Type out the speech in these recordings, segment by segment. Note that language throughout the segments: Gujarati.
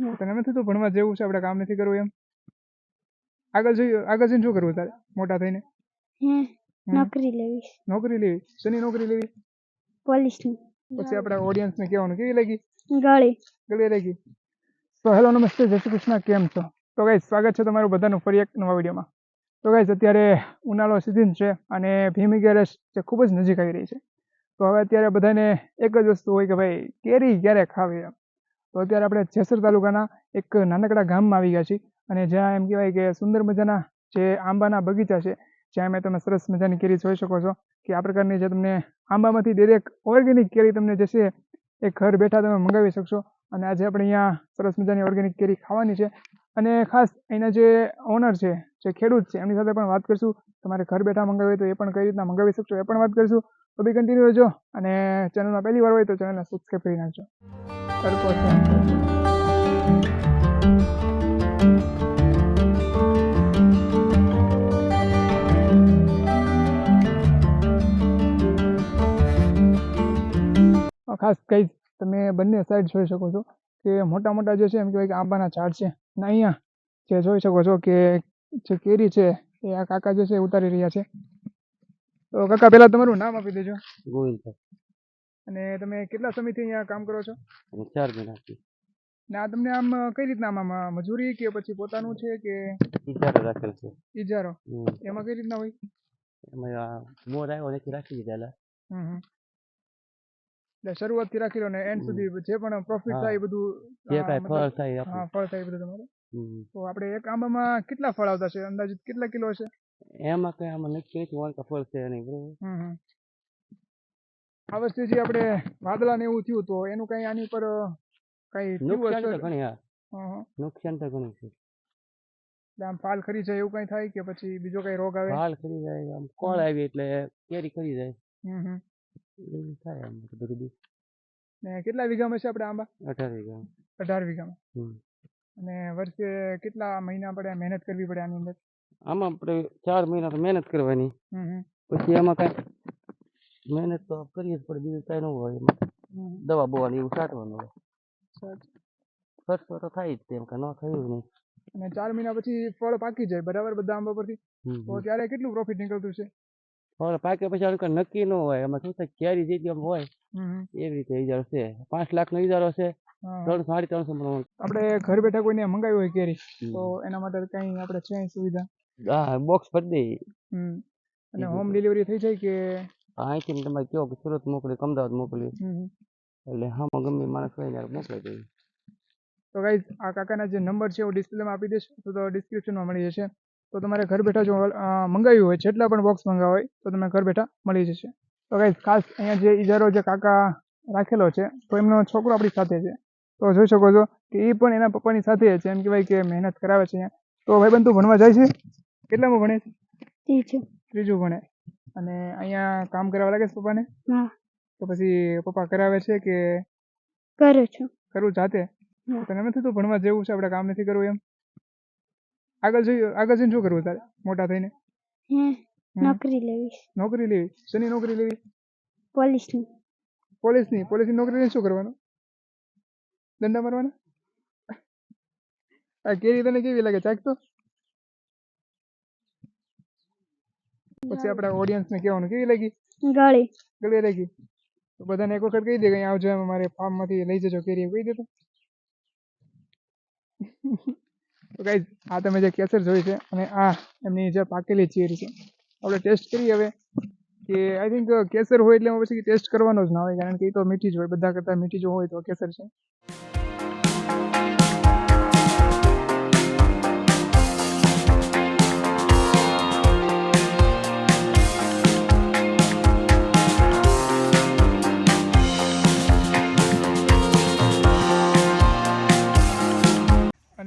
તને નથી તો ભણવા જેવું છે આપણે કામ નથી કરવું એમ. આગળ જઈ આગળ જઈને શું કરવું તારે મોટા થઈને? નોકરી લેવી. નોકરી લેવી? શેની નોકરી લેવી? પોલીસની. પછી આપણા ઓડિયન્સને કહેવાનું કેવી લાગી? ગળી. ગળી લાગી. તો હેલો નમસ્તે જય શ્રી કૃષ્ણ કેમ છો? તો ગાઈસ સ્વાગત છે તમારું બધાનું ફરી એક નવા વિડીયોમાં. તો ગાઈસ અત્યારે ઉનાળો સિઝન છે અને ભીમી ગેરેસ જે ખૂબ જ નજીક આવી રહી છે. તો હવે અત્યારે બધાને એક જ વસ્તુ હોય કે ભાઈ કેરી ક્યારે ખાવી એમ? તો અત્યારે આપણે જેસર તાલુકાના એક નાનકડા ગામમાં આવી ગયા છીએ અને જ્યાં એમ કહેવાય કે સુંદર મજાના જે આંબાના બગીચા છે, જ્યાં મેં તમે સરસ મજાની કેરી જોઈ શકો છો કે આ પ્રકારની જે તમને આંબામાંથી દરેક ઓર્ગેનિક કેરી તમને જે છે એ ઘર બેઠા તમે મંગાવી શકશો અને આજે આપણે અહીંયા સરસ મજાની ઓર્ગેનિક કેરી ખાવાની છે અને ખાસ અહીંના જે ઓનર છે, જે ખેડૂત છે, એમની સાથે પણ વાત કરીશું. તમારે ઘર બેઠા મંગાવી તો એ પણ કઈ રીતના મંગાવી શકશો એ પણ વાત કરીશું. તો બી કન્ટિન્યુ રહેજો અને ચેનલમાં પહેલી વાર હોય તો ચેનલને સબસ્ક્રાઈબ કરી નાખજો. તડકો છે. ખાસ કઈ તમે બંને સાઈડ જોઈ શકો છો કે મોટા મોટા જે છે એમ કહેવાય કે આંબાના ઝાડ છે અને અહીંયા જે જોઈ શકો છો કે જે કેરી છે એ આ કાકા જે છે એ ઉતારી રહ્યા છે. તો કાકા પહેલા તમારું નામ આપી દેજો. ગોવિંદ અને તમે કેટલા સમયથી અહીંયા કામ કરો છો અને ચાર મહિનાથી ને આ તમને આમ કઈ રીતના આમ આમ મજૂરી કે પછી પોતાનું છે કે ઇજારો રાખેલ છે ઇજારો હમ. એમાં કઈ રીતના હોય એમાં આ મોર આવ્યો નથી રાખી દીધેલા. હમ હમ. એટલે શરૂઆતથી રાખી લો ને એન્ડ સુધી જે પણ પ્રોફિટ હા. થાય એ બધું જે કાંઈ ફળ થાય હા આપણું ફળ થાય એ બધું તમારે હમ. તો આપણે એક આંબામાં કેટલા ફળ આવતા છે અંદાજિત કેટલા કિલો હશે એમાં કઈ આમાં નક્કી નથી વાંકા ફળ છે નહીં બરોબર હમ હમ. આ વસ્તુ જે આપણે વાદળા ને એવું થયું તો એનું કઈ આની ઉપર કઈ નુકસાન તો ઘણી હા. નુકસાન તો ઘણું છે. આમ ફાલ ખરી જાય એવું કઈ થાય કે પછી બીજો કઈ રોગ આવે? ફાલ ખરી જાય આમ કોળ આવી એટલે કેરી ખરી જાય. હમ હમ. એવું થાય આમ બધું ને કેટલા વીઘામાં છે આપણે આંબા? અઢાર વીઘા અઢાર વીઘામાં. અને વર્ષે કેટલા મહિના આપણે મહેનત કરવી પડે આની અંદર? આમાં આપણે ચાર મહિના તો મહેનત કરવાની. પછી એમાં કાંઈ મહેનત તો કરીએ જ પડે બીજું કાંઈ ન હોય એમાં. દવા બવા એવું છાંટવાનું હોય. ખર્ચો તો થાય જ તેમ કે ન થયું નહીં અને ચાર મહિના પછી ફળ પાકી જાય બરાબર બધા આંબા પરથી? તો ત્યારે કેટલું પ્રોફિટ નીકળતું છે? ફળ પાકે પછી આનું કાંઈ નક્કી ન હોય. એમાં શું થાય કેરી જે આમ હોય. એવી રીતે ઇજારો છે. પાંચ લાખ નો ઈજારો છે. ત્રણ સાડી ત્રણસો પ્રમાણે આપણે ઘર બેઠા કોઈને મંગાવી હોય કેરી તો એના માટે કઈ આપણે છે સુવિધા? હા બોક્સ ભરી દઈએ અને હોમ ડિલિવરી થઈ જાય કે અહીંથી તમે તમારે કહો કે સુરત મોકલી અમદાવાદ મોકલી. એટલે હા ગમે માણસ હોય ત્યારે મોકલી દઈએ. તો ગાઈઝ આ કાકાના જે નંબર છે હું ડિસ્પ્લેમાં આપી દઈશ. તો ડિસ્ક્રિપ્શનમાં મળી જશે. તો તમારે ઘર બેઠા જો મંગાવ્યું હોય જેટલા પણ બોક્સ મંગાવ્યા હોય તો તમને ઘર બેઠા મળી જશે. તો ગાઈઝ ખાસ અહીંયા જે ઇજારો જે કાકા રાખેલો છે તો એમનો છોકરો આપણી સાથે છે. તો જોઈ શકો છો કે એ પણ એના પપ્પાની સાથે છે. એમ કહેવાય કે મહેનત કરાવે છે અહીંયા. તો ભાઈબંધ તું ભણવા જાય છે? કેટલામાં ભણે છે? ત્રીજું. ત્રીજું ભણે. અને અહીંયા કામ કરાવવા લાગે છે પપ્પાને? હા. તો પછી પપ્પા કરાવે છે કે કરું છું. કરવું જાતે? હા. તને નથી તું ભણવા જેવું છે? આપણે કામ નથી કરવું એમ? આગળ જઈ આગળ જઈને શું કરવું તારે મોટા થઈને? હે નોકરી લેવી. નોકરી લેવી? શેની નોકરી લેવી? પોલીસની. પોલીસની? પોલીસની નોકરી લઈને શું કરવાનું? દંડા મારવાના? આ કેરી તને કેવી લાગે? ચાખતો? પછી આપણા ઓડિયન્સને કહેવાનું કેવી લાગી? ગળી. ગળી લાગી. તો બધાને એક વખત કહી દે કે અહીંયા આવજો એમ અમારે ફાર્મમાંથી લઈ જજો કેરી કહી દે તો. તો ગાઈઝ આ તમે જે કેસર જોઈ છે અને આ એમની જે પાકેલી ચેરી છે. આપણે ટેસ્ટ કરીએ હવે કે આઈ થિંક કેસર હોય એટલે પછી ટેસ્ટ કરવાનો જ ના હોય કારણ કે એ તો મીઠી જ હોય બધા કરતાં મીઠી જો હોય તો કેસર છે.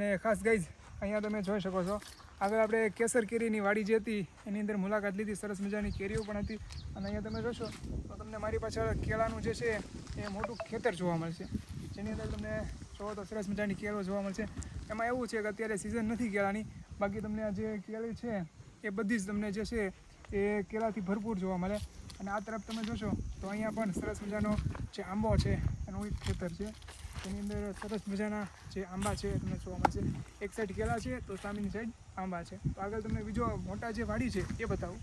અને ખાસ ગાઈઝ અહીંયા તમે જોઈ શકો છો. આગળ આપણે કેસર કેરીની વાડી જે હતી, એની અંદર મુલાકાત લીધી, સરસ મજાની કેરીઓ પણ હતી. અને અહીંયા તમે જોશો, તો તમને મારી પાછળ કેળાનું જે છે, એ મોટું ખેતર જોવા મળશે. જેની અંદર તમને જોવો તો સરસ મજાની કેળો જોવા મળશે. એમાં એવું છે કે અત્યારે સિઝન નથી કેળાની. બાકી તમને આ જે કેળી છે, એ બધી જ તમને જે છે, એ કેળાથી ભરપૂર જોવા મળે. અને આ તરફ તમે જોશો, તો અહીંયા પણ સરસ મજાનો જે આંબો છે, એનું એક ખેતર છે. તેની અંદર સરસ મજાના જે આંબા છે, તમને જોવા મળશે. એક સાઈડ કેળા છે, તો સામેની સાઈડ આંબા છે. તો આગળ તમને બીજો મોટા જે વાડી છે, એ બતાવું.